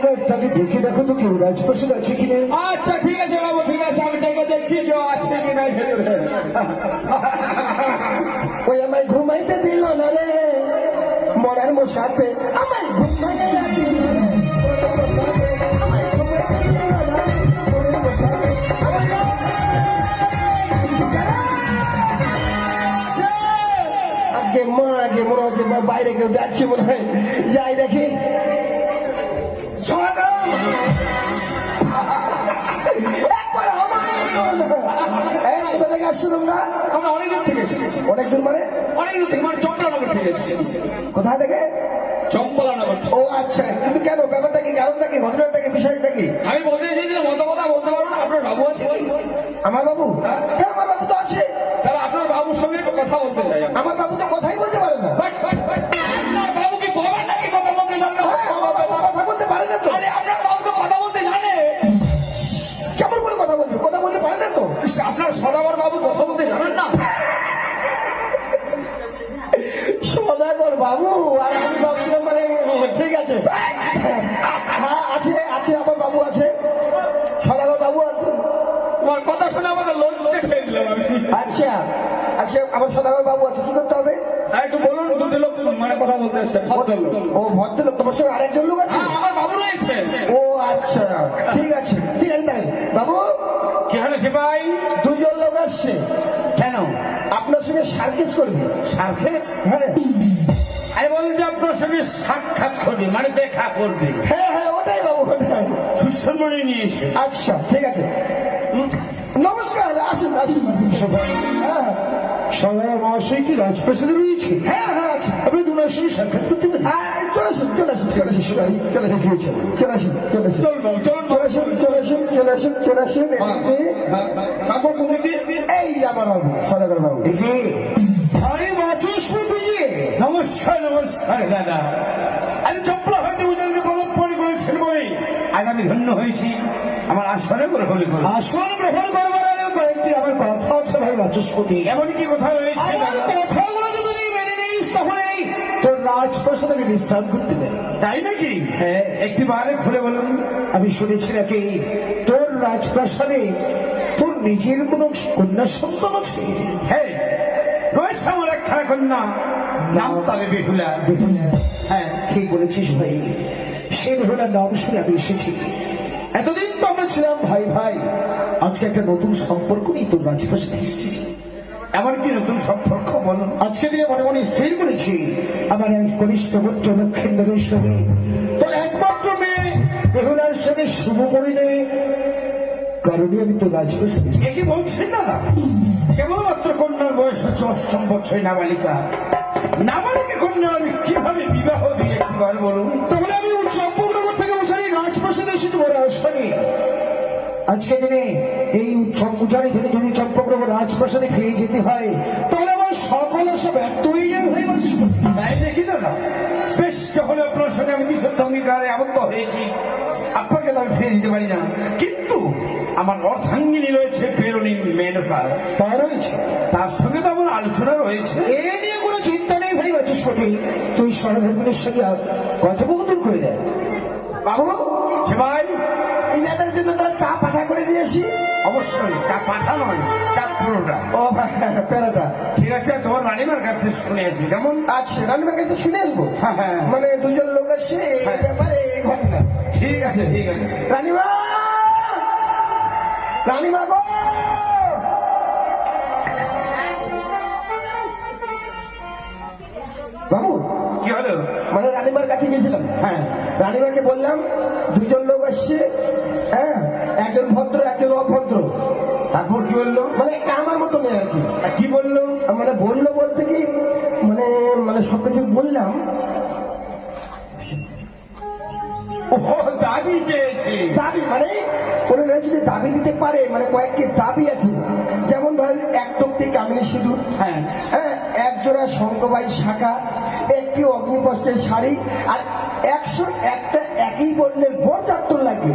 একবার তাকে দেখে দেখো তো কেউ রাজপ্রাসাদ আছে কিনা? আচ্ছা ঠিক আছে বাবু ঠিক আছে আমি যাকে দেখছি যে ও আসছে কি নাই ভেতরে ওই আমায় ঘুমাইতে দিল না রে। মরার মশাতে আমায় ঘুমাইতে দিল না আগে মা আগে মনে হচ্ছে বাইরে কেউ ডাকছে মনে হয়। যাই দেখি। আমরা অনেক দূর থেকে অনেক দূর মানে অনেক দূর থেকে মানে চম্পলানগর থেকে কোথা থেকে চম্পলানগর ও আচ্ছা কিন্তু কেন ব্যাপারটা কি কারণটা কি ঘটনাটা কি বিষয়টা কি আমি বলতে চেয়েছিলাম অত কথা বলতে পারব না আপনার বাবু আছে আমার বাবু হ্যাঁ আমার বাবু তো আছে। তাহলে আপনার বাবুর সঙ্গে কথা বলতে চাই। আমার বাবু তো কথাই আপনার সদাগর বাবু কথা বলতে জানেন না? সদাগর বাবু আর আমি ভাবছিলাম মানে ঠিক আছে। হ্যাঁ আছে আছে আমার বাবু আছে। সদাগর বাবু আছে। তোমার কথা শুনে আমাকে লজ্জে খেয়ে দিলাম আমি। আচ্ছা আচ্ছা আমার সদাগর বাবু আছে কি করতে হবে? আর একটু বলুন দুটো লোক মানে কথা বলতে ভদ্রলোক। ও ভদ্রলোক তোমার সঙ্গে আরেকজন লোক আছে? হ্যাঁ আমার বাবু রয়েছে। ও আচ্ছা ঠিক আছে ঠিক আছে তাই বাবু কি হলো সিপাই দুজন লোক আসছে কেন আপনার সঙ্গে সার্কেস করবে সার্কেস হ্যাঁ আমি যে আপনার সঙ্গে সাক্ষাৎ করবে মানে দেখা করবে হ্যাঁ হ্যাঁ ওটাই বাবু ওটাই নিয়ে এসে আচ্ছা ঠিক আছে নমস্কার আসুন আসুন হ্যাঁ মহাশয় কি রাজপ্রাসাদে রয়েছে হ্যাঁ হ্যাঁ আচ্ছা আপনি দুনার সঙ্গে সাক্ষাৎ করতে পারেন চলে আসুন চলে আসুন চলে আসুন চলে আসুন চলে আসুন চলে আসুন চলে আসুন চল বাবু চল চলে আসুন চলে আসুন চলে আসুন চলে আসুন এই আমার নমস্কার নমস্কার দাদা। আজ চপ্পল হয়তো উদয়কে পদপরি করেছেন বলে আজ আমি ধন্য হয়েছি। আমার আসনে গ্রহণ করে আসন গ্রহণ করবার আগে কয়েকটি আমার কথা আছে ভাই বাচস্পতি এমন কি কথা রয়েছে কথাগুলো যদি মেনে নিস তাহলে তোর রাজপ্রাসাদে আমি বিশ্রাম করতে পারি তাই নাকি? হ্যাঁ। একটি বারে খুলে বলুন। আমি শুনেছি নাকি তোর রাজপ্রাসাদে তোর নিজের কোনো কন্যা সন্তান আছে? হ্যাঁ আমার না, নাম তালে বেহুলা। হ্যাঁ ঠিক বলেছিস ভাই। সে বেহুলার নাম শুনে আমি এসেছি। এতদিন তো আমরা ছিলাম, ভাই ভাই। আজকে একটা নতুন সম্পর্ক নিয়ে তোর রাজপ্রাসাদে এসেছি। এমন কি নতুন সম্পর্ক বলুন আজকে দিয়ে মনে মনে স্থির করেছি। আমার এক কনিষ্ঠ পুত্র লক্ষেন্দ্রের সঙ্গে। তোর একমাত্র মেয়ে বেহুলার সঙ্গে শুভ করিলে কারণে আমি তো। এ কি বলছেন দাদা অষ্টম বছর নাবালিকা। নাবালিকা কন্যা, আমি কীভাবে বিবাহ দিয়ে একবার বলুন? তাহলে আমি চম্পকনগর থেকে উচারি, রাজপ্রাসাদে এসে তোমার আসবানি আজকে দিনে এই উৎসব উচারি থেকে যদি চম্পকনগর রাজপ্রাসাদে ফিরে যেতে হয় তাহলে আমার সকল সব ব্যর্থ হয়ে। তাই দেখি দাদা বেশ তাহলে আপনার সঙ্গে আমি কিশোর অঙ্গীকারে আবদ্ধ হয়েছি, আপনাকে তো আমি ফিরে দিতে পারি না। কিন্তু আমার অর্ধাঙ্গিনী রয়েছে বেরোনি মেনকা। তা রয়েছে? তার সঙ্গে তো আমার আলোচনা রয়েছে। এ নিয়ে কোনো চিন্তা নেই ভাই বাচস্পতি তুই সরধর্মের সঙ্গে কথোপকথন করে দেয় বাবু সে ভাই ইনাদের জন্য তারা চা পাঠা করে আসি। অবশ্যই চা পাঠা নয় চা পুরোটা। ও প্যারাটা ঠিক আছে তোমার রানিমার কাছে শুনে আসবি কেমন? আচ্ছা রান্নার কাছে শুনে আসব? হ্যাঁ, হ্যাঁ। মানে দুজন লোক আসছে এই হ্যাঁ। ব্যাপারে ঘটনা। ঠিক আছে ঠিক আছে। রানীমা! রানীমা গো! বাবু কি হলো? মানে রানীমার কাছে গেছিলাম হ্যাঁ রানীমাকে বললাম দুজন লোক আসছে হ্যাঁ একজন ভদ্র একজন অভদ্র। তারপর কি বলল? মানে একটা আমার মতো নেই আর কি। কি বলল? মানে বলল বলতে কি মানে মানে সব কিছু বললাম। ও দাবি চেয়েছে। দাবি মানে যদি দাবি দিতে পারে মানে কয়েকটি দাবি আছে। যেমন ধরেন, এক টক্তি কামিনী সিঁদুর। হ্যাঁ হ্যাঁ এক জোড়া শঙ্কবাই শাখা, একটি অগ্নিকষ্টের শাড়ি, আর একশো একটা একই বর্ণের বর চাত্তর লাগবে।